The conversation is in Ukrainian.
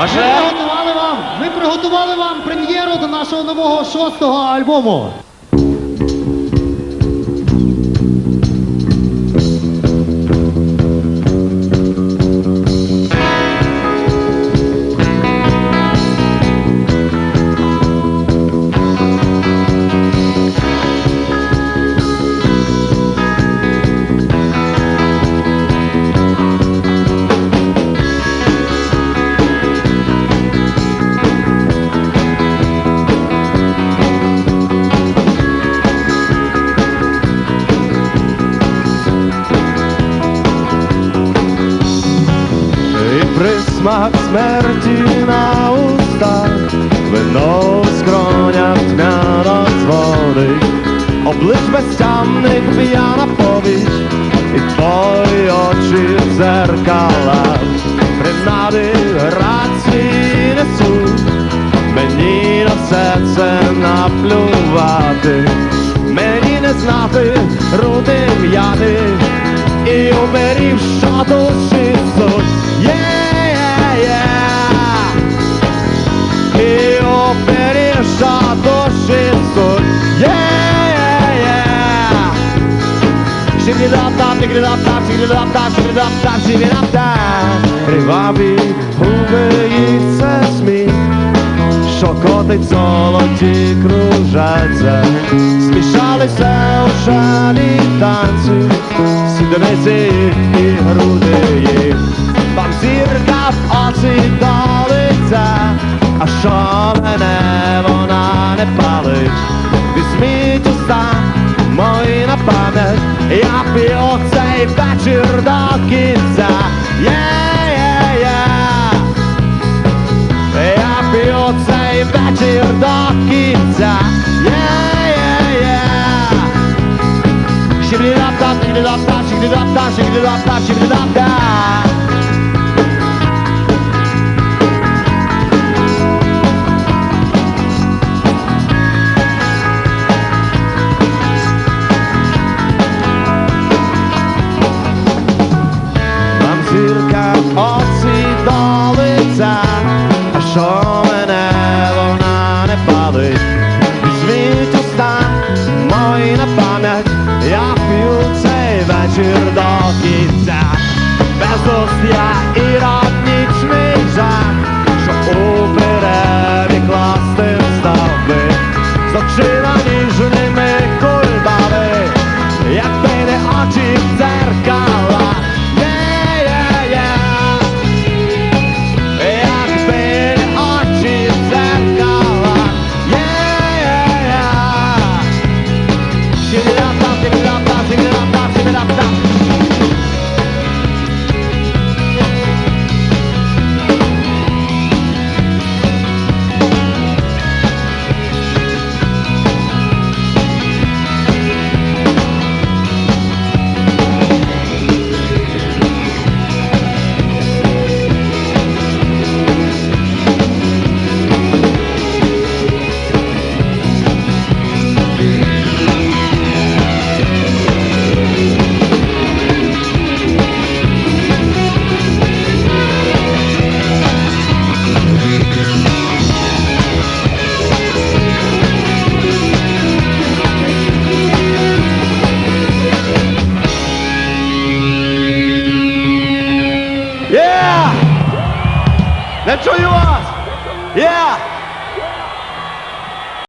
Ми приготували вам, ми приготували вам прем'єру до нашого нового шостого альбому. Присмак смерті на устах, вино в скронях тьмяно зводить, облич безтямних п'яна повіч, і твої очі в зеркалах, принади рації несуть, мені на все це наплювати, мені не знати рути м'яти, і оберів, що душі Yeah, yeah. Шибідап-тап, тигрідап-тап, шибідап-тап, шибідап-тап, шибідап-тап. Криваві губи і це сміх що котить золоті кружаться, смішалися у шалі танці, сідниці і груди мої я п'ю цей вечір до кінця. Yeah. Я п'ю цей вечір до кінця. Yeah, yeah, yeah. Шибідап-тап, шибідап-тап, шибідап-тап, вечір до кінця, без я іронічний That's who you are. Yeah.